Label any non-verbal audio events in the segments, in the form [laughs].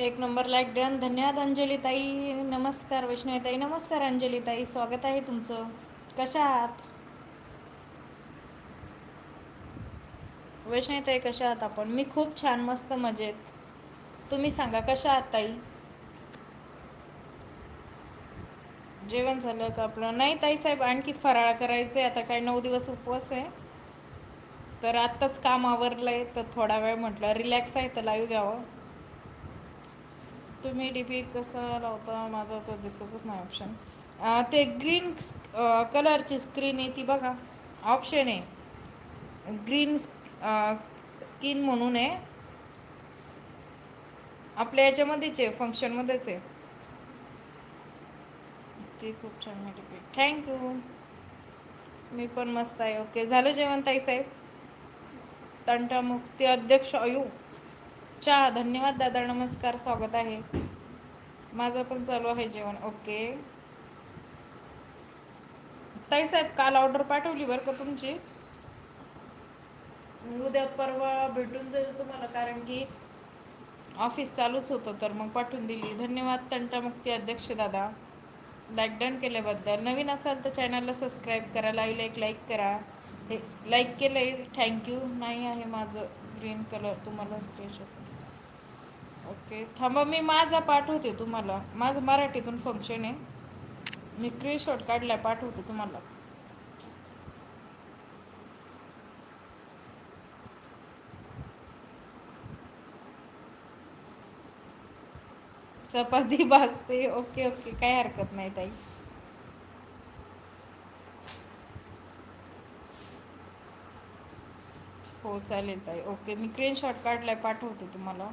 एक number like done. धन्यवाद अंजलीताई. नमस्कार वैष्णवी ताई नमस्कार अंजलीताई. स्वागत आहे तुमचं. कशा आहात? वैष्णवी ताई कशा आहात आपण? मी खूप छान मस्त मजेत. तुम्ही सांगा कशा आहात ताई? जेवण झालं का आपलं? नाही ताई साहेब आणखी फराळ करायचंय. आता काही नऊ दिवस उपवास आहे. तर आत्ताच काम आवरलं आहे तर थोडा वेळ म्हटलं रिलॅक्स आहे तर लाईव्ह घ्यावं. तुम्ही डी पी कसा लावता? माझा तर दिसतच नाही ऑप्शन ते ग्रीन कलरची स्क्रीन आहे ती बघा. ऑप्शन आहे. ग्रीन स्किन म्हणून आहे. आपल्या याच्यामध्येच आहे फंक्शनमध्येच आहे. ती खूप छान आहे थँक्यू मी पण मस्त आहे. ओके झालं जेवण ताई साहेब? तंटामुक्ती अध्यक्ष अयू. चहा धन्यवाद दादा नमस्कार स्वागत आहे. माझं पण चालू आहे जेवण. ओके. ताई साहेब काल ऑर्डर पाठवली बरं का तुमची? उद्या परवा भेटून जाईल तुम्हाला कारण की ऑफिस चालूच होतं तर मग पाठवून दिली. धन्यवाद तंटामुक्ती अध्यक्ष दादा. लाईक डन केल्याबद्दल. नवीन असाल तर चॅनलला सबस्क्राईब करा लाईव्ह लाईक लाईक करा. हे लाईक केलं आहे थँक्यू नाही आहे माझं ग्रीन कलर तुम्हाला स्क्रीनशॉट ओके. थांबा मी माझा पाठवते तुम्हाला. माझं मराठीतून फंक्शन आहे. मी स्क्रीनशॉट काढलाय पाठवते तुम्हाला. चपाती [laughs] भाजते. Okay okay. काही हरकत नाही ताई. हो चालेल ताई. ओके मी स्क्रीनशॉट काढलाय पाठवते तुम्हाला.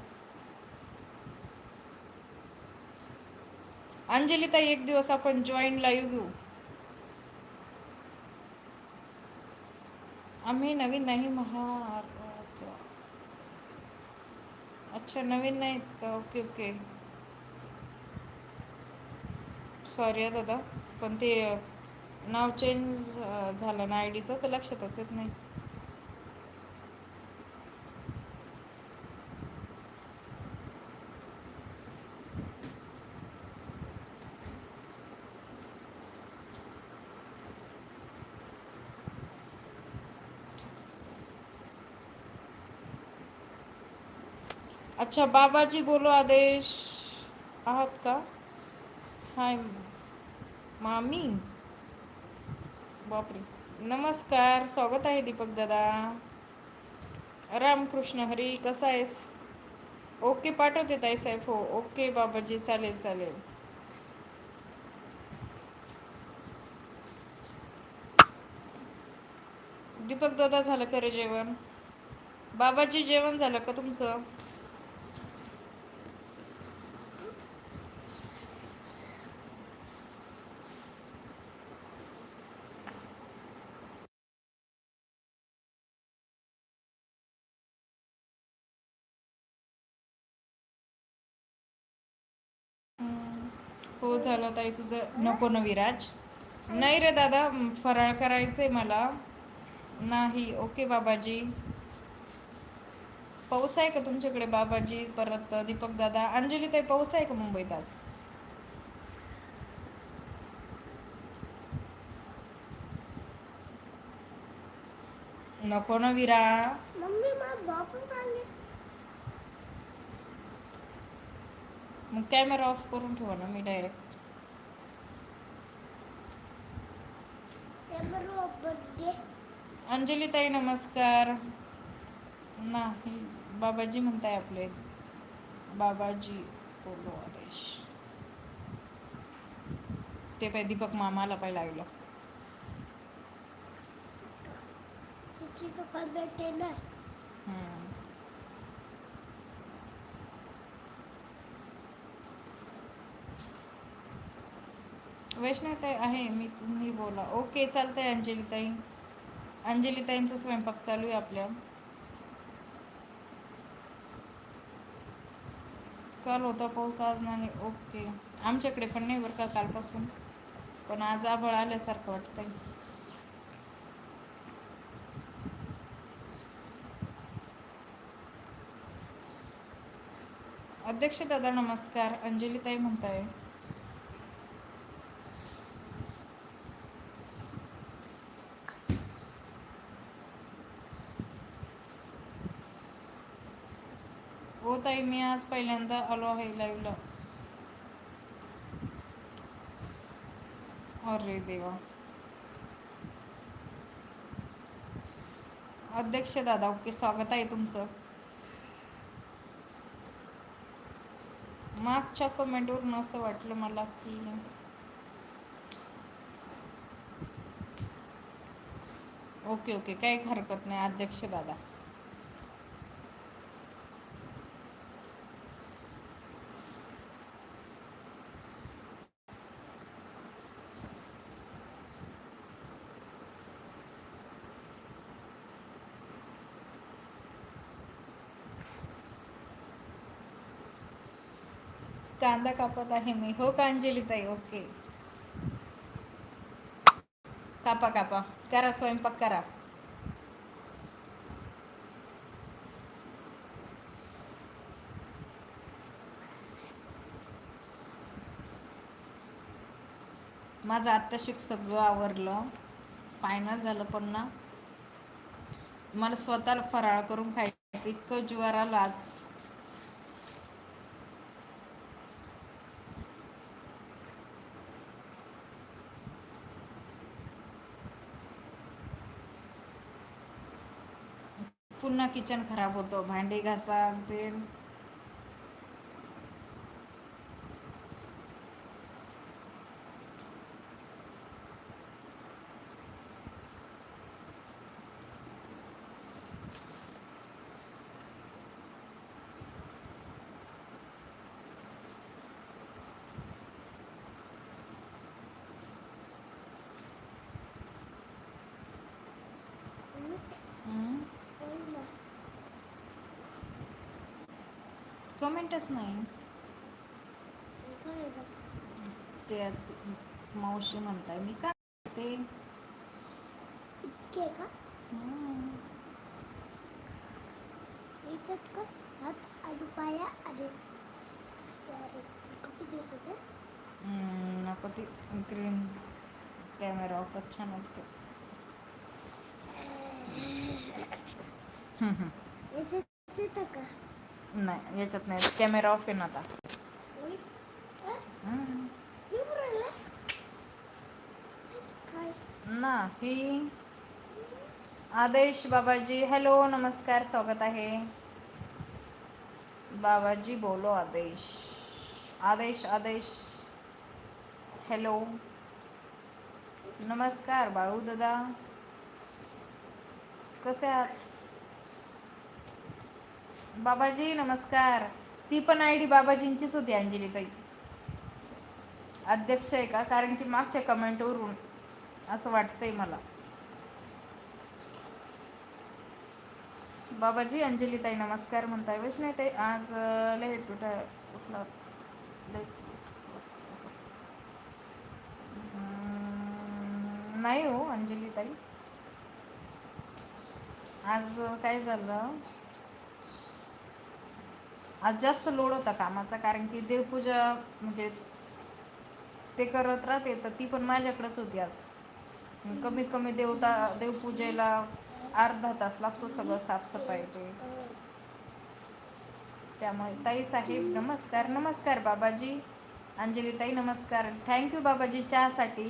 अंजली ताई एक दिवस आपण जॉईन लाईव्ह घेऊ. आम्ही नवीन नाही महाराज. अच्छा नवीन नाहीत का? ओके ओके सॉरी आहे दादा. पण ते नाव चेंज झालं ना आय डीचं तर लक्षातच येत नाही. अच्छा बाबाजी बोलो आदेश. आहात का? हाय मामी. बापरे. नमस्कार स्वागत आहे दीपक दादा. रामकृष्ण हरी कसा आहेस? ओके पाठवते ताई साहेब. हो ओके बाबाजी चालेल चालेल. दीपक दादा झालं का रे जेवण? बाबाजी जेवण झालं का तुमचं? हो झालं ताई तुझं नको न विराज. नाही रे दादा फराळ करायचंय मला. नाही ओके बाबाजी. पाऊस आहे का तुमच्याकडे बाबाजी परत दीपक दादा? अंजली ताई पाऊस आहे का मुंबईत आज? नको ना विरा मम्मी मला झोपून आली मग कॅमेरा ऑफ करून ठेवा ना मी डायरेक्ट कॅमेरा बर्थडे अंजली ताई नमस्कार. नाही बाबाजी म्हणताय आपले. बाबाजी बोलो आदेश ते पाय दीपक मामाला पाय लागलं. तिची दुकान भेटते ना वैष्णवताई आहे मी तुम्ही बोला. ओके चालतंय आहे अंजलीताई. अंजलीताईंचा स्वयंपाक चालू आहे आपल्या. काल होता पाऊस आज नाही. ओके. आमच्याकडे पण नाही बरं का कालपासून. पण आज आभळ आल्यासारखं वाटतंय. अध्यक्ष दादा नमस्कार. अंजलीताई म्हणताय. ताई मी आज पहिल्यांदा आलो आहे लाईव्हला अरे देवा. अध्यक्ष दादा ओके स्वागत आहे तुमचं. मागच्या कमेंटवरून असं वाटलं मला की ओके ओके काही हरकत नाही अध्यक्ष दादा. कांदा कापत आहे मी. हो का अंजली ताई ओके. कापा कापा. करा स्वयंपाक करा. माझं आत्ताशिक सगळं आवरलं. फायनल झालं पण ना. मला स्वतःला फराळ करून खायचं. इतकं जुवार आलं आज. पुन्हा किचन खराब होतं. भांडी घासा ते कमेंटच नाही. ते मावशी म्हणताय मी का ते इतके का? का? हात आणि पाया हम्म, नको ती ग्रीन कॅमेरा ऑफच छान वाटते. याच्यात येतं का? नाही याच्यात नाही कॅमेरा ऑफ़ आहे ना आता नाही आदेश बाबाजी हॅलो नमस्कार स्वागत आहे बाबाजी बोलो आदेश आदेश आदेश हॅलो नमस्कार बाळू दादा कसे आहात बाबाजी नमस्कार. ती पण आय डी बाबाजींचीच होती अंजली ताई अध्यक्ष आहे का? कारण की मागच्या कमेंटवरून असं वाटतंय मला. बाबाजी अंजली ताई नमस्कार म्हणताय. वैष्णवी ताई आज लेट उठा उठला नाही हो अंजली ताई आज काय झालं? आज जास्त लोड होता कामाचा कारण की देवपूजा म्हणजे ते करत राहते तर ती पण माझ्याकडेच होती आज. कमीत कमी देवता देवपूजेला अर्धा तास लागतो सगळं साफसफाईचे. त्यामुळे ताई साहेब नमस्कार नमस्कार बाबाजी. अंजली ताई नमस्कार. थँक्यू बाबाजी चहासाठी.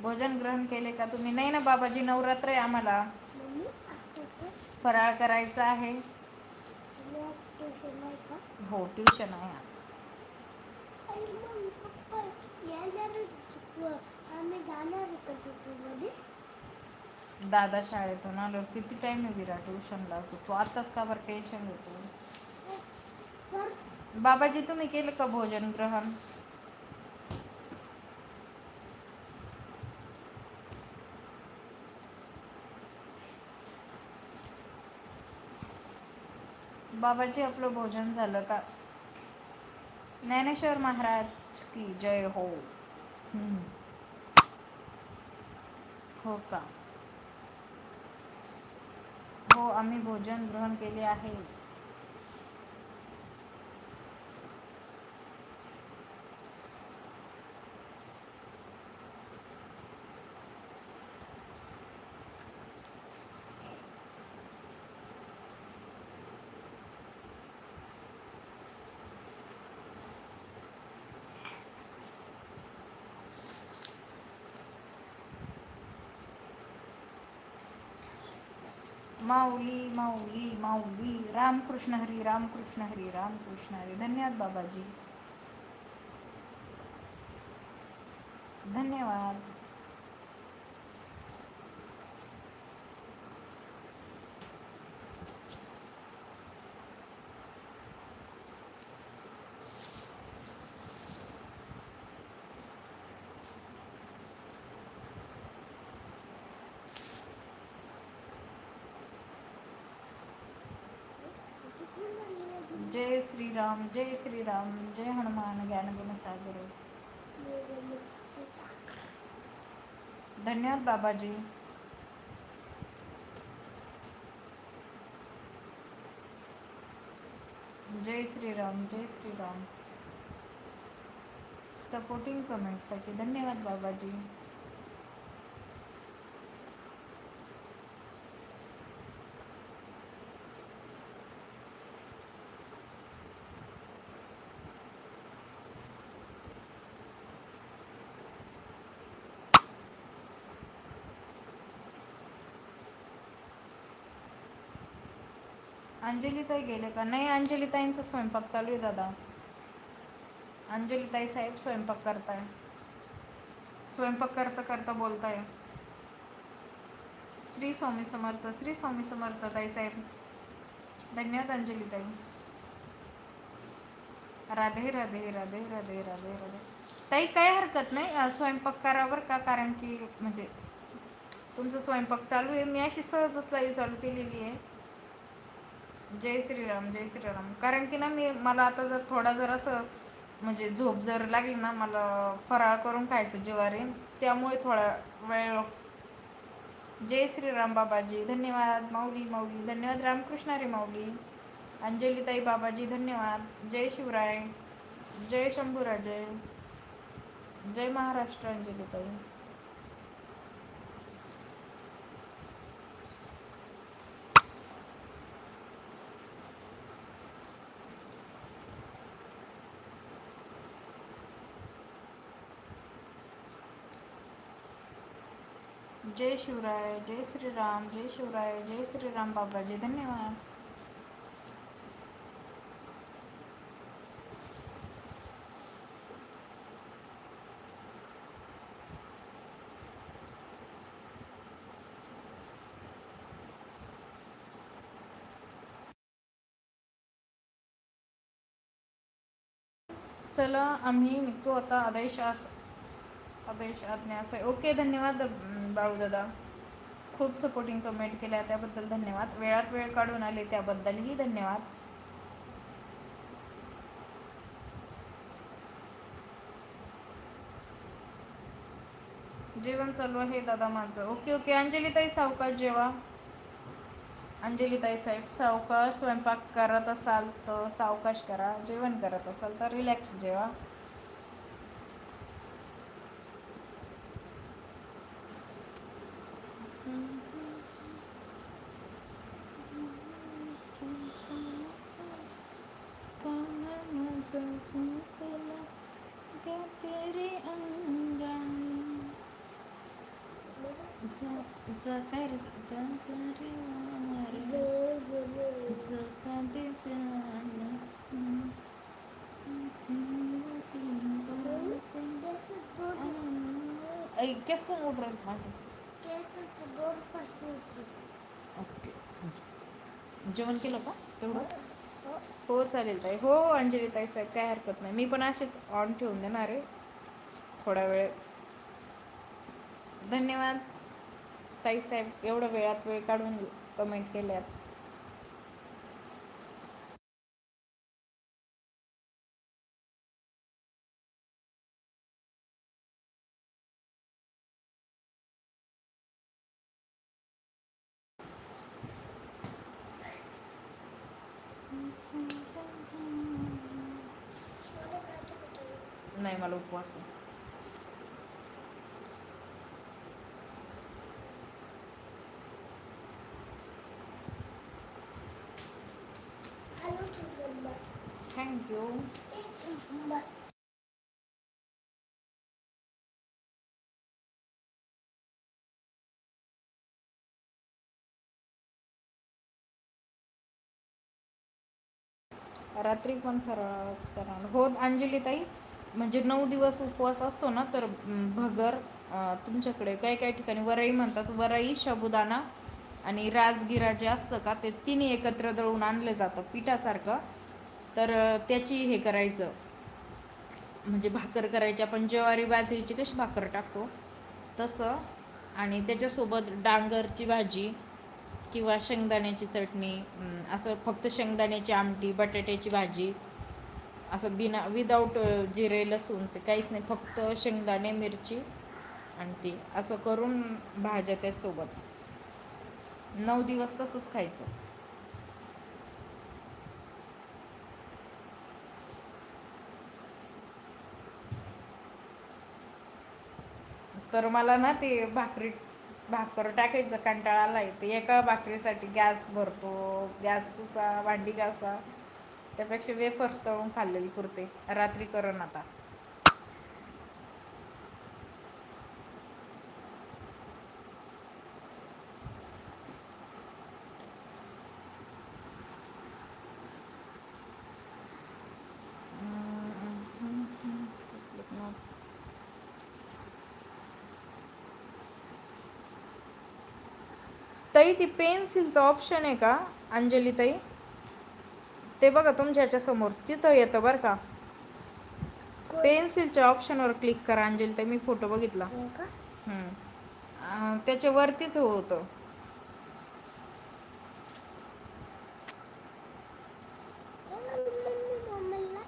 भोजन ग्रहण केले का तुम्ही? नाही ना बाबाजी नवरात्र आहे आम्हाला. फराळ करायचा आहे तुला ट्युशन आहे का हो ट्युशन आहे आज. दादा शाळेतून आल्यावर किती टाइम आहे विरा ट्युशनला तू आताच का बरं टेन्शन घेतो बाबाजी तुम्ही केलं का भोजन ग्रहण? बाबाजी आपलं भोजन झालं का? ज्ञानेश्वर महाराज की जय हो. हो का? हो आम्ही भोजन ग्रहण केले आहे. माऊली माऊली माऊली. रामकृष्ण हरी रामकृष्ण हरी रामकृष्ण हरी. धन्यवाद बाबाजी. धन्यवाद. जय श्रीराम जय श्रीराम जय हनुमान ज्ञानगुण सागर। धन्यवाद बाबाजी। जय श्रीराम जय श्रीराम। सपोर्टिंग कमेंटसाठी धन्यवाद बाबाजी। अंजलीताई गेले का? नाही अंजलीताईंचा स्वयंपाक चालू आहे दादा. अंजलीताई साहेब स्वयंपाक करताय. स्वयंपाक करता करता बोलताय. श्री स्वामी समर्थ श्री स्वामी समर्थ ताई साहेब. धन्यवाद अंजलीताई. राधे राधे राधे राधे राधे राधे. ताई काही हरकत नाही? स्वयंपाक करा बरं का? कारण की म्हणजे तुमचा स्वयंपाक चालू आहे. मी अशी सहजच लाईव्ह चालू केलेली आहे. जय श्रीराम जय श्रीराम. कारण की ना मी मला आता जर थोडा जर असं म्हणजे झोप जर लागली ना मला फराळ करून खायचं जिवारी त्यामुळे थोडा वेळ जय श्रीराम बाबाजी धन्यवाद. माऊली माऊली धन्यवाद. रामकृष्णारी माऊली. अंजलीताई बाबाजी धन्यवाद. जय शिवराय. जय शंभूराजय जय महाराष्ट्र अंजलीताई. जय शिवराय जय श्रीराम जय शिवराय जय श्रीराम बाबाजी धन्यवाद. चला आम्ही निघतो आता आदेश आदेश आज्ञा असं. ओके धन्यवाद. बाळूदादा खूप सपोर्टिंग कमेंट केल्या त्याबद्दल धन्यवाद. वेळात वेळ काढून आले त्याबद्दलही धन्यवाद. जेवण चालू आहे दादा माझं. Okay okay. अंजलीताई सावकाश जेवा. अंजलीताई साहेब सावकाश स्वयंपाक करत असाल तर सावकाश करा. जेवण करत असाल तर रिलॅक्स जेवा. तेरे अंगाई जा काय रे जा जा रे वारे जका दे त्याला ऐ केस कोण उठ राहील माझे ओके जेवण केलं का तेवढं हो चालेल ताई. हो अंजली ताई साहेब काय हरकत नाही. मी पण असेच ऑन ठेवून देणार आहे. थोडा वेळ. धन्यवाद. ताई साहेब एवढं वेळात वेळ काढून कमेंट केल्यात. थँक्यू रात्री पण फराळच करणार हो अंजली ताई म्हणजे नऊ दिवस उपवास असतो ना तर भगर तुमच्याकडे काही काही ठिकाणी वराई म्हणतात? वराई शाबुदाना आणि राजगिरा जे असतं का ते तिन्ही एकत्र दळून आणलं जातं पिठासारखं. तर त्याची हे करायचं. म्हणजे भाकर करायची. आपण ज्वारी बाजरीची कशी भाकर टाकतो? तसं. आणि त्याच्यासोबत डांगरची भाजी किंवा शेंगदाण्याची चटणी असं फक्त शेंगदाण्याची आमटी बटाट्याची भाजी असं बिना विदाऊट जिरे लसूण ते काहीच नाही. फक्त शेंगदाणे मिरची आणि ती. असं करून भाज्या त्यासोबत. नऊ दिवस तसंच खायचं. तर मला ना ते भाकरी भाकर टाकायचं कंटाळा आलाय ते एका भाकरीसाठी गॅस भरतो. गॅस पुसा भांडी घासा. त्यापेक्षा वेफर्स तळून खाल्लेली पुरते. रात्री करण आता. ताई ती पेन्सिलचं ऑप्शन आहे का अंजली ताई? ते बघा तुमच्या ह्याच्या समोर तिथं येतं बरं का. पेन्सिलच्या ऑप्शनवर क्लिक करा अंजली ताई मी फोटो बघितला. हो त्याच्यावरतीच होतं. मम्मी मम्मीला?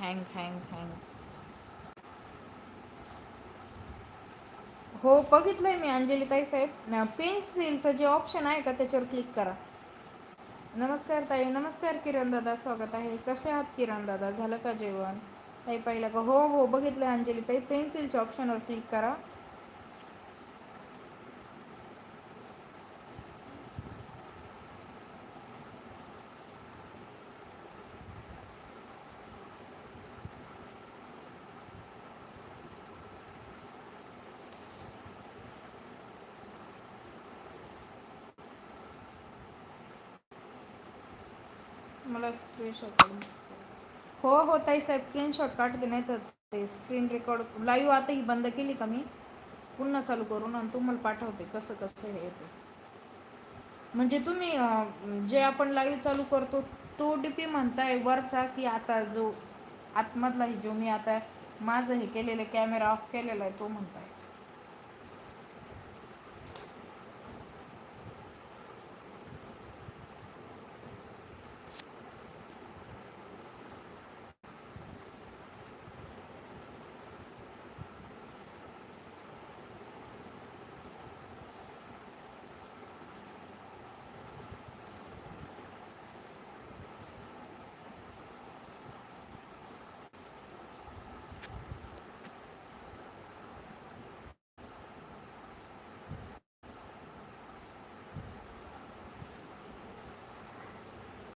हँग हँग हँग हो बघितलं आहे मी अंजली ताई साहेब पेन्सिलचं जे ऑप्शन आहे का त्याच्यावर क्लिक करा. नमस्कार ताई नमस्कार किरण दादा स्वागत आहे. कसे आहात किरण दादा? झालं का जेवण? ताई पाहिलं का? हो हो बघितलं अंजली ताई पेन्सिलच्या ऑप्शनवर क्लिक करा. मला स्क्रीनशॉट हो हो ताई साहेब स्क्रीनशॉट काढते नाही तर ते स्क्रीन रेकॉर्ड लाईव्ह आता ही बंद केली का मी? पुन्हा चालू करून आणि तुम्हाला पाठवते कसं कसं हे ते. म्हणजे तुम्ही जे आपण लाईव्ह चालू करतो तो डी पी म्हणताय वरचा की आता जो आतमधला जो मी आता माझं हे केलेलं कॅमेरा ऑफ केलेला आहे तो म्हणताय.